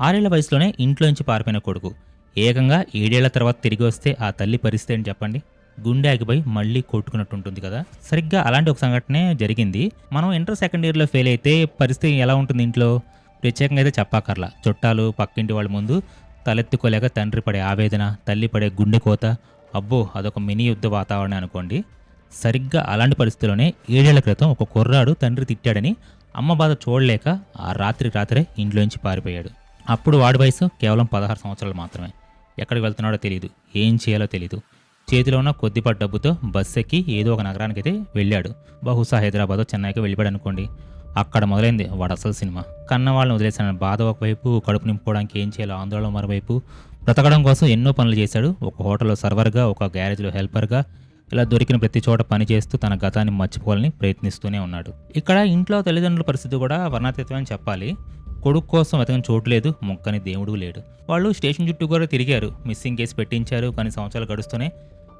ఆరేళ్ళ వయసులోనే ఇంట్లోంచి పారిపోయిన కొడుకు. ఏకంగా ఏడేళ్ళ తర్వాత తిరిగి వస్తే ఆ తల్లి పరిస్థితి ఏంటి చెప్పండి? గుండె ఆగిపోయి మళ్ళీ కొట్టుకున్నట్టు ఉంటుంది కదా. సరిగ్గా అలాంటి ఒక సంఘటనే జరిగింది. మనం ఇంటర్ సెకండ్ ఇయర్లో ఫెయిల్ అయితే పరిస్థితి ఎలా ఉంటుంది ఇంట్లో? ప్రత్యేకంగా అయితే చెప్పాకర్లా చుట్టాలు పక్కింటి వాళ్ళ ముందు తలెత్తుకోలేక తండ్రి పడే ఆవేదన తల్లి పడే గుండె కోత. అబ్బో అదొక మినీ యుద్ధ వాతావరణం అనుకోండి. సరిగ్గా అలాంటి పరిస్థితుల్లోనే ఏడేళ్ళ క్రితం ఒక కుర్రాడు తండ్రి తిట్టాడని అమ్మ బాధ చూడలేక ఆ రాత్రి రాత్రే ఇంట్లోంచి పారిపోయాడు. అప్పుడు వాడి వయసు కేవలం పదహారు సంవత్సరాలు మాత్రమే. ఎక్కడికి వెళ్తున్నాడో తెలియదు ఏం చేయాలో తెలియదు చేతిలో ఉన్న కొద్దిపాటి డబ్బుతో బస్సు ఎక్కి ఏదో ఒక నగరానికి అయితే వెళ్ళాడు. బహుశా హైదరాబాద్ చెన్నైకి వెళ్ళిపోయాడు అనుకోండి. అక్కడ మొదలైంది వాడు అసలు సినిమా. కన్న వాళ్ళని వదిలేసిన బాధ ఒకవైపు కడుపు నింపుకోవడానికి ఏం చేయాలో ఆందోళన మరోవైపు. బ్రతకడం కోసం ఎన్నో పనులు చేశాడు. ఒక హోటల్లో సర్వర్గా ఒక గ్యారేజ్లో హెల్పర్గా ఇలా దొరికిన ప్రతి చోట పని చేస్తూ తన గతాన్ని మర్చిపోవాలని ప్రయత్నిస్తూనే ఉన్నాడు. ఇక్కడ ఇంట్లో తల్లిదండ్రుల పరిస్థితి కూడా వర్ణాతీతమని చెప్పాలి. కొడుకు కోసం వెతకని చోటు లేదు మొక్కని దేవుడు లేడు. వాళ్ళు స్టేషన్ చుట్టూ కూడా తిరిగారు. మిస్సింగ్ కేసు పెట్టించారు కానీ సంవత్సరాలు గడుస్తూనే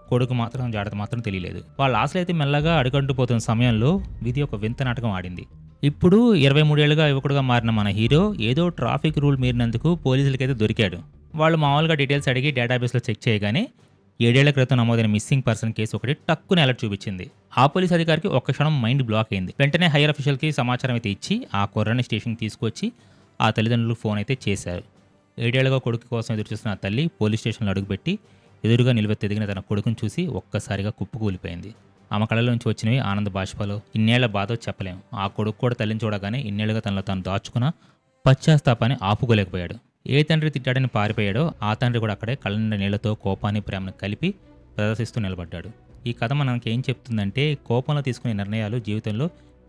కొడుకు మాత్రం జాగ్రత్త మాత్రం తెలియలేదు. వాళ్ళ ఆశలు అయితే మెల్లగా అడుగంటుపోతున్న సమయంలో విధి ఒక వింత నాటకం ఆడింది. ఇప్పుడు ఇరవై మూడేళ్ళుగా యువకుడుగా మారిన మన హీరో ఏదో ట్రాఫిక్ రూల్ మీరినందుకు పోలీసులకైతే దొరికాడు. వాళ్ళు మామూలుగా డీటెయిల్స్ అడిగి డేటాబేస్లో చెక్ చేయగానే ఏడేళ్ళ క్రితం నమోదైన మిస్సింగ్ పర్సన్ కేసు ఒకటి టక్కుని అలర్ట్ చూపించింది. ఆ పోలీస్ అధికారికి ఒక్క క్షణం మైండ్ బ్లాక్ అయింది. వెంటనే హైయర్ అఫీషియల్కి సమాచారం అయితే ఇచ్చి ఆ కుర్రని స్టేషన్కి తీసుకొచ్చి ఆ తల్లిదండ్రులకు ఫోన్ అయితే చేశారు. ఏడేళ్ళుగా కొడుకు కోసం ఎదురుచూస్తున్న ఆ తల్లి పోలీస్ స్టేషన్లో అడుగుపెట్టి ఎదురుగా నిలువెత్తెదిగిన తన కొడుకును చూసి ఒక్కసారిగా కుప్పకూలిపోయింది ఆమె కళలోంచి వచ్చినవి ఆనంద బాష్పాలు. ఇన్నేళ్ళ బాధ చెప్పలేము ఆ కొడుకు కూడా తల్లిని చూడగానే ఇన్నేళ్ళుగా తనలో తాను దాచుకున్న పశ్చాత్తాపాన్ని ఆపుకోలేకపోయాడు. ఏ తండ్రి తిట్టాడని పారిపోయాడో ఆ తండ్రి కూడా అక్కడే కళ్ళ నీళ్ళతో కోపాన్ని ప్రేమను కలిపి ప్రదర్శిస్తూ నిలబడ్డాడు. ఈ కథ మనకి ఏం చెప్తుందంటే కోపంలో తీసుకునే నిర్ణయాలు జీవితంలో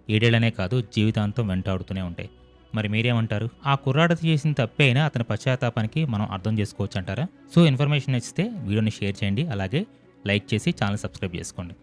ఏడేళ్ళనే కాదు జీవితాంతం వెంటాడుతూనే ఉంటాయి. మరి మీరేమంటారు? ఆ కుర్రాడ చేసిన తప్పే అయినా అతని పశ్చాత్తాపానికి మనం అర్థం చేసుకోవచ్చు అంటారా సో ఇన్ఫర్మేషన్ నచ్చితే వీడియోని షేర్ చేయండి అలాగే లైక్ చేసి ఛానల్ సబ్స్క్రైబ్ చేసుకోండి.